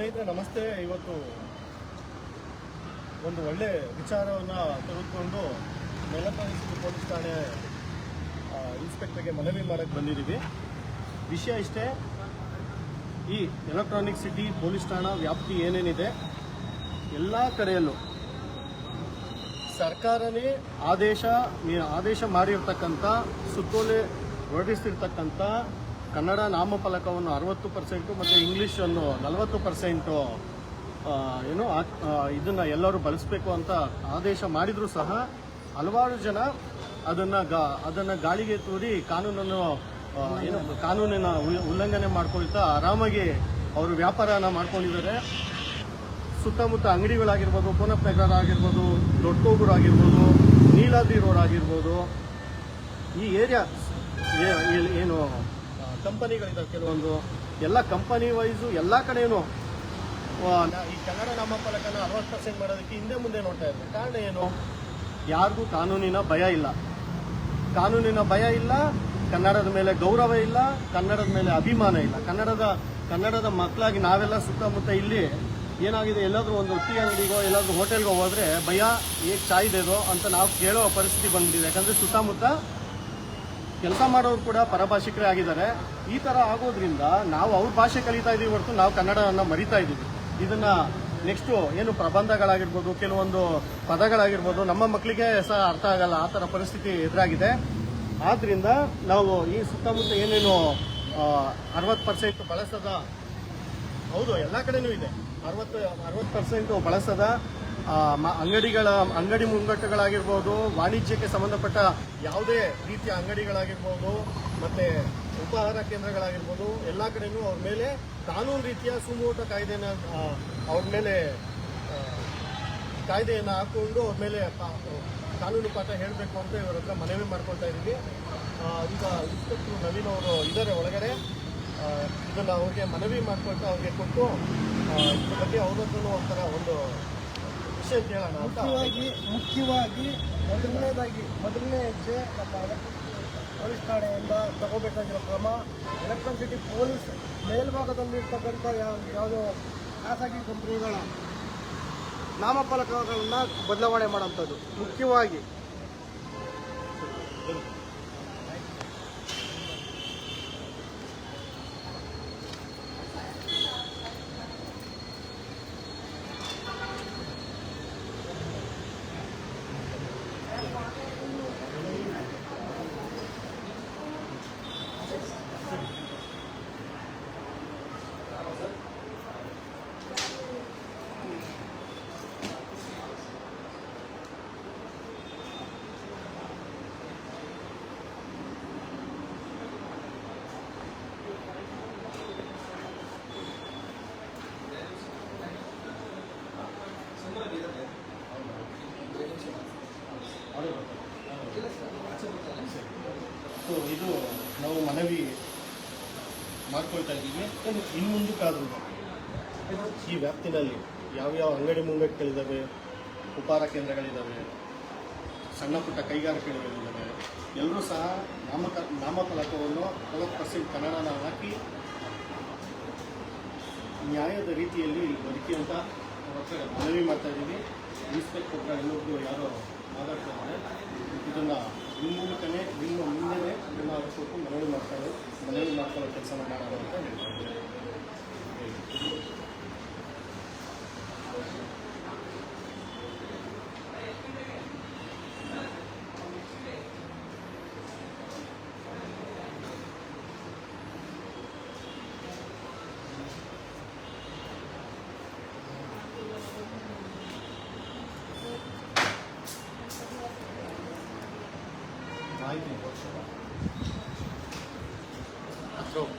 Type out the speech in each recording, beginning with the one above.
ಸ್ನೇಹಿತರೆ, ನಮಸ್ತೆ. ಇವತ್ತು ಒಂದು ಒಳ್ಳೆ ವಿಚಾರವನ್ನು ತೆಗೆದುಕೊಂಡು ನೆಲಪಾಲಿಸಿದ ಪೊಲೀಸ್ ಠಾಣೆ ಇನ್ಸ್ಪೆಕ್ಟರ್ಗೆ ಮನವಿ ಮಾಡೋಕ್ಕೆ ಬಂದಿದ್ದೀವಿ. ವಿಷಯ ಇಷ್ಟೇ, ಈ ಎಲೆಕ್ಟ್ರಾನಿಕ್ ಸಿಟಿ, ಪೊಲೀಸ್ ಠಾಣಾ ವ್ಯಾಪ್ತಿ ಏನೇನಿದೆ, ಎಲ್ಲ ಕಡೆಯಲ್ಲೂ ಸರ್ಕಾರನೇ ಆದೇಶ ಆದೇಶ ಮಾಡಿರ್ತಕ್ಕಂಥ ಸುತ್ತೋಲೆ ಹೊರಡಿಸ್ತಿರ್ತಕ್ಕಂಥ ಕನ್ನಡ ನಾಮಫಲಕವನ್ನು ಅರವತ್ತು ಪರ್ಸೆಂಟು ಮತ್ತು ಇಂಗ್ಲೀಷನ್ನು ನಲವತ್ತು ಪರ್ಸೆಂಟು ಏನು ಇದನ್ನ ಎಲ್ಲರೂ ಬಳಸಬೇಕು ಅಂತ ಆದೇಶ ಮಾಡಿದರೂ ಸಹ ಹಲವಾರು ಜನ ಅದನ್ನು ಗಾ, ಅದನ್ನು ಗಾಳಿಗೆ ತೂರಿ ಕಾನೂನನ್ನು ಏನು, ಕಾನೂನಿನ ಉಲ್ಲ- ಉಲ್ಲಂಘನೆ ಮಾಡ್ಕೊಳ್ತಾ ಆರಾಮಾಗಿ ಅವರು ವ್ಯಾಪಾರನ ಮಾಡ್ಕೊಂಡಿದ್ದಾರೆ. ಸುತ್ತಮುತ್ತ ಅಂಗಡಿಗಳಾಗಿರ್ಬೋದು, ಪೂನಪ್ ನಗರ ಆಗಿರ್ಬೋದು ದೊಡ್ಡಕೋಗೂರು ಆಗಿರ್ಬೋದು, ನೀಲಾದ್ರಿ ರೋಡ್ ಆಗಿರ್ಬೋದು, ಈ ಏರಿಯಾ ಏನು ಕಂಪನಿಗಳಿದ್ದಾವೆ ಕೆಲವೊಂದು. ಎಲ್ಲ ಕಂಪನಿ ವೈಸು ಎಲ್ಲ ಕಡೆಯೂ ಈ ಕನ್ನಡ ನಾಮಫಲಕನ ಅರವತ್ತು ಪರ್ಸೆಂಟ್ ಮಾಡೋದಕ್ಕೆ ಹಿಂದೆ ಮುಂದೆ ನೋಡ್ತಾ ಇದ್ದಾರೆ. ಕಾರಣ ಏನು? ಯಾರಿಗೂ ಕಾನೂನಿನ ಭಯ ಇಲ್ಲ. ಕಾನೂನಿನ ಭಯ ಇಲ್ಲ, ಕನ್ನಡದ ಮೇಲೆ ಗೌರವ ಇಲ್ಲ, ಕನ್ನಡದ ಮೇಲೆ ಅಭಿಮಾನ ಇಲ್ಲ. ಕನ್ನಡದ ಕನ್ನಡದ ಮಕ್ಕಳಾಗಿ ನಾವೆಲ್ಲ ಸುತ್ತಮುತ್ತ ಇಲ್ಲಿ ಏನಾಗಿದೆ? ಎಲ್ಲಾದರೂ ಒಂದು ಟೀ ಅಂಗಡಿಗೋ, ಎಲ್ಲಾದರೂ ಹೋಟೆಲ್ಗೋ ಹೋದರೆ ಭಯ ಹೇಗೆ ಚಾಯ್ದೇದೋ ಅಂತ ನಾವು ಕೇಳೋ ಪರಿಸ್ಥಿತಿ ಬಂದಿದೆ. ಯಾಕಂದರೆ ಸುತ್ತಮುತ್ತ ಕೆಲಸ ಮಾಡೋರು ಕೂಡ ಪರಭಾಷಿಕರೇ ಆಗಿದ್ದಾರೆ. ಈ ತರ ಆಗೋದ್ರಿಂದ ನಾವು ಅವ್ರ ಭಾಷೆ ಕಲಿತಾ ಇದೀವಿ ಹೊರತು ನಾವು ಕನ್ನಡವನ್ನು ಮರಿತಾ ಇದೀವಿ. ಇದನ್ನ ನೆಕ್ಸ್ಟ್ ಏನು ಪ್ರಬಂಧಗಳಾಗಿರ್ಬೋದು, ಕೆಲವೊಂದು ಪದಗಳಾಗಿರ್ಬೋದು, ನಮ್ಮ ಮಕ್ಕಳಿಗೆ ಸಹ ಅರ್ಥ ಆಗಲ್ಲ, ಆ ಥರ ಪರಿಸ್ಥಿತಿ ಎದುರಾಗಿದೆ. ಆದ್ದರಿಂದ ನಾವು ಈ ಸುತ್ತಮುತ್ತ ಏನೇನು ಅರವತ್ತು ಪರ್ಸೆಂಟ್ ಬಳಸದ, ಹೌದು, ಎಲ್ಲ ಕಡೆನೂ ಇದೆ. ಅರವತ್ತು ಅರವತ್ತು ಪರ್ಸೆಂಟು ಬಳಸದ ಅಂಗಡಿಗಳ, ಅಂಗಡಿ ಮುಂಗಟ್ಟುಗಳಾಗಿರ್ಬೋದು, ವಾಣಿಜ್ಯಕ್ಕೆ ಸಂಬಂಧಪಟ್ಟ ಯಾವುದೇ ರೀತಿಯ ಅಂಗಡಿಗಳಾಗಿರ್ಬೋದು, ಮತ್ತೆ ಉಪಹಾರ ಕೇಂದ್ರಗಳಾಗಿರ್ಬೋದು, ಎಲ್ಲ ಕಡೆನೂ ಅವ್ರ ಮೇಲೆ ಕಾನೂನು ರೀತಿಯ ಸುಮೋಟ ಕಾಯ್ದೆನ ಅವ್ರ ಮೇಲೆ ಕಾಯ್ದೆಯನ್ನು ಹಾಕೊಂಡು ಅವ್ರ ಮೇಲೆ ಕಾನೂನು ಪಾಠ ಹೇಳಬೇಕು ಅಂತ ಇವರ ಹತ್ರ ಮನವಿ ಮಾಡ್ಕೊಳ್ತಾ ಇದ್ದೀವಿ. ಈಗ ಇನ್ಸ್ಪೆಕ್ಟರ್ ನವೀನ್ ಅವರು ಇದ್ದಾರೆ ಒಳಗಡೆ. ಇದನ್ನು ಅವ್ರಿಗೆ ಮನವಿ ಮಾಡ್ಕೊಳ್ತಾ ಅವ್ರಿಗೆ ಕೊಟ್ಟು ಇದ್ರ ಬಗ್ಗೆ ಅವ್ರ ಒಂಥರ ಒಂದು ಮುಖ್ಯವಾಗಿ ಮುಖ್ಯವಾಗಿ, ಮೊದಲನೇದಾಗಿ, ಮೊದಲನೇ ಹೆಜ್ಜೆ ನಮ್ಮ ಪೊಲೀಸ್ ಠಾಣೆಯಿಂದ ತಗೋಬೇಕಾಗಿರೋ ಕ್ರಮ ಎಲೆಕ್ಟ್ರಿಸಿಟಿ ಪೊಲೀಸ್ ಮೇಲ್ಭಾಗದಲ್ಲಿರ್ತಕ್ಕಂಥ ಯಾವ ಯಾವುದೋ ಖಾಸಗಿ ಕಂಪ್ನಿಗಳ ನಾಮಫಲಕಗಳನ್ನು ಬದಲಾವಣೆ ಮಾಡೋಂಥದ್ದು ಮುಖ್ಯವಾಗಿ ಸೊ ಇದು ನಾವು ಮನವಿ ಮಾಡ್ಕೊಳ್ತಾ ಇದ್ದೀವಿ. ಇನ್ನು ಮುಂದಕ್ಕಾದ್ರೂ ಈ ವ್ಯಾಪ್ತಿನಲ್ಲಿ ಯಾವ್ಯಾವ ಅಂಗಡಿ ಮುಂಗಟ್ಟುಗಳಿದ್ದಾವೆ, ಉಪಹಾರ ಕೇಂದ್ರಗಳಿದ್ದಾವೆ, ಸಣ್ಣ ಪುಟ್ಟ ಕೈಗಾರಿಕೆಗಳಿದ್ದಾವೆ, ಎಲ್ಲರೂ ಸಹ ನಾಮಕ, ನಾಮಫಲಕವನ್ನು ನಲವತ್ತು ಪರ್ಸೆಂಟ್ ಕನ್ನಡನ ಹಾಕಿ ನ್ಯಾಯದ ರೀತಿಯಲ್ಲಿ ಬದುಕಿ ಅಂತ ಮನವಿ ಮಾಡ್ತಾ ಇದ್ದೀವಿ. ಇನ್ಸ್ಪೆಕ್ಟರ್ ಇನ್ನೊಬ್ರು ಯಾರೋ ಮಾತಾಡ್ತಾ ಇದ್ದಾರೆ ಇದನ್ನು ನಿಮ್ಮ ಮೂಲಕನೇ, ನಿಮ್ಮ ಮುಂದೆನೇ ಇದನ್ನು ಕೊಟ್ಟು ಮನವಿ ಮಾಡ್ತಾರೆ. ಮನವಿ ಮಾಡ್ಕೊಳ್ಳೋ ಕೆಲಸ ಮಾಡೋಣ అయిపోయింది అట్లా ఒక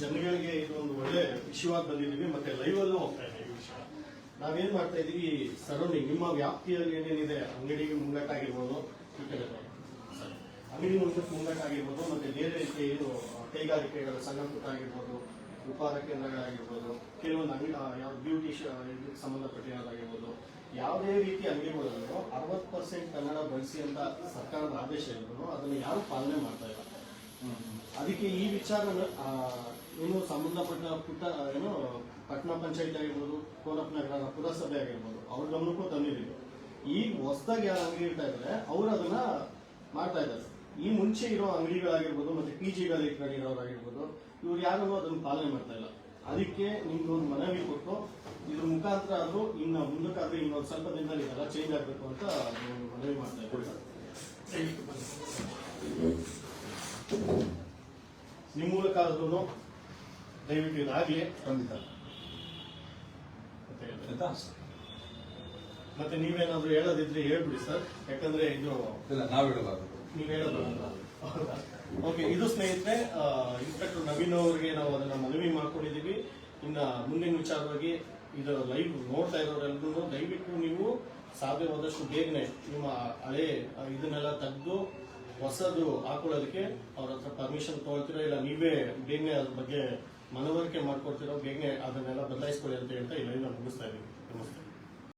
ಜನಗಳಿಗೆ ಇದೊಂದು ಒಳ್ಳೆ ವಿಷಯವಾಗಿ ಬಂದಿದ್ದೀವಿ ಮತ್ತೆ ಲೈವ್ ಅಲ್ಲೂ ಹೋಗ್ತಾ ಇದೆ ಈ ವಿಷಯ ನಾವೇನ್ ಮಾಡ್ತಾ ಇದೀವಿ ಸರೌಂಡಿಂಗ್ ನಿಮ್ಮ ವ್ಯಾಪ್ತಿಯಲ್ಲಿ ಏನೇನಿದೆ ಅಂಗಡಿಗೆ ಮುಂಗಟ್ಟ ಆಗಿರ್ಬೋದು. ಅಂಗಡಿ ಮುಂಗಟ್ಟು ಮುಂಗಟ್ಟ ಆಗಿರ್ಬೋದು ಮತ್ತೆ ಬೇರೆ ರೀತಿ ಏನು ಕೈಗಾರಿಕೆಗಳ ಸಣ್ಣ ಪುಟ್ಟ ಆಗಿರ್ಬೋದು ಉಪಹಾರ ಕೇಂದ್ರಗಳಾಗಿರ್ಬೋದು ಕೆಲವೊಂದು ಅಂಗಡಿ ಯಾವ ಬ್ಯೂಟಿ ಸಂಬಂಧಪಟ್ಟಿರೋದಾಗಿರ್ಬೋದು ಯಾವುದೇ ರೀತಿ ಅಂಗಡಿಗಳಲ್ಲೂ ಅರವತ್ತು ಪರ್ಸೆಂಟ್ ಕನ್ನಡ ಬಳಸಿ ಅಂತ ಸರ್ಕಾರದ ಆದೇಶ ಇದ್ರು ಅದನ್ನು ಯಾರು ಪಾಲನೆ ಮಾಡ್ತಾ ಇಲ್ಲ. ಅದಕ್ಕೆ ಈ ವಿಚಾರ ಏನು ಸಂಬಂಧಪಟ್ಟ ಪುಟ್ಟ ಏನು ಪಟ್ಟಣ ಪಂಚಾಯತ್ ಆಗಿರ್ಬೋದು ಕೋನಪ್ಪ ನಗರ ಪುರಸಭೆ ಆಗಿರ್ಬೋದು ಅವ್ರ ಗಮನಕ್ಕೂ ತಂದಿದ್ದೀವಿ. ಈಗ ಹೊಸದಾಗಿ ಯಾರು ಅಂಗಡಿ ಇಡ್ತಾ ಇದ್ದಾರೆ ಅವ್ರು ಅದನ್ನ ಮಾಡ್ತಾ ಇದ್ದಾರೆ. ಈ ಮುಂಚೆ ಇರೋ ಅಂಗಡಿಗಳಾಗಿರ್ಬೋದು ಮತ್ತೆ ಪಿ ಜಿಗಳು ಇಟ್ಕೊಂಡಿರೋರಾಗಿರ್ಬೋದು ಇವ್ರು ಯಾರು ಅದನ್ನ ಪಾಲನೆ ಮಾಡ್ತಾ ಇಲ್ಲ. ಅದಕ್ಕೆ ನಿಮ್ಗೆ ಒಂದು ಮನವಿ ಕೊಟ್ಟು ಇದ್ರ ಮುಖಾಂತರ ಆದ್ರೂ ಇನ್ನು ಮುಂದಕ್ಕಾದ್ರೂ ಇನ್ನೊಂದು ಸ್ವಲ್ಪ ದಿನದಲ್ಲಿ ಇದೆಲ್ಲ ಚೇಂಜ್ ಆಗಬೇಕು ಅಂತ ಮನವಿ ಮಾಡ್ತಾ ಇದ್ದೀವಿ ನಿಮ್ಮ ಮೂಲಕ ಆದ್ರೂ ದಯವಿಟ್ಟು ಇದಾಗಲಿ ಖಂಡಿತ. ಅಂತ. ಆಯ್ತಾ ಮತ್ತೆ ನೀವೇನಾದ್ರೂ ಹೇಳೋದಿದ್ರೆ ಹೇಳ್ಬಿಡಿ ಸರ್. ಯಾಕಂದ್ರೆ ಇದು ಇಲ್ಲ ನಾವು ಹೇಳಬಾರ್ದು. ನೀವು ಹೇಳೋದು ಓಕೆ ಇದು ಸ್ನೇಹಿತರೆ ಇನ್ಸ್ಪೆಕ್ಟರ್ ನವೀನ್ ಅವರಿಗೆ ನಾವು ಅದನ್ನ ಮನವಿ ಮಾಡ್ಕೊಂಡಿದೀವಿ. ಇನ್ನ ಮುಂದಿನ ವಿಚಾರವಾಗಿ ಇದು ಲೈವ್ ನೋಡ್ತಾ ಇರೋರೆಲ್ಲರೂ ದಯವಿಟ್ಟು ನೀವು ಸಾಧ್ಯವಾದಷ್ಟು ಬೇಗನೆ ನಿಮ್ಮ ಹಳೆ ಇದನ್ನೆಲ್ಲ ತೆಗೆದು ಹೊಸದು ಹಾಕೊಳ್ಳೋದಕ್ಕೆ ಅವ್ರ ಹತ್ರ ಪರ್ಮಿಷನ್ ತಗೊಳ್ತೀರಾ? ಇಲ್ಲ ನೀವೇ ಬೇಗನೆ ಅದ್ರ ಬಗ್ಗೆ ಮನವರಿಕೆ ಮಾಡ್ಕೊಡ್ತಿರೋ ಬೇಗನೆ ಅದನ್ನೆಲ್ಲ ಬದಲಾಯಿಸ್ಕೊಳ್ಳಿ ಅಂತ ಹೇಳ್ತಾ ಇಲ್ಲಿ ಮುಗಿಸ್ತಾ ಇದ್ದೀನಿ. ನಮಸ್ತೆ.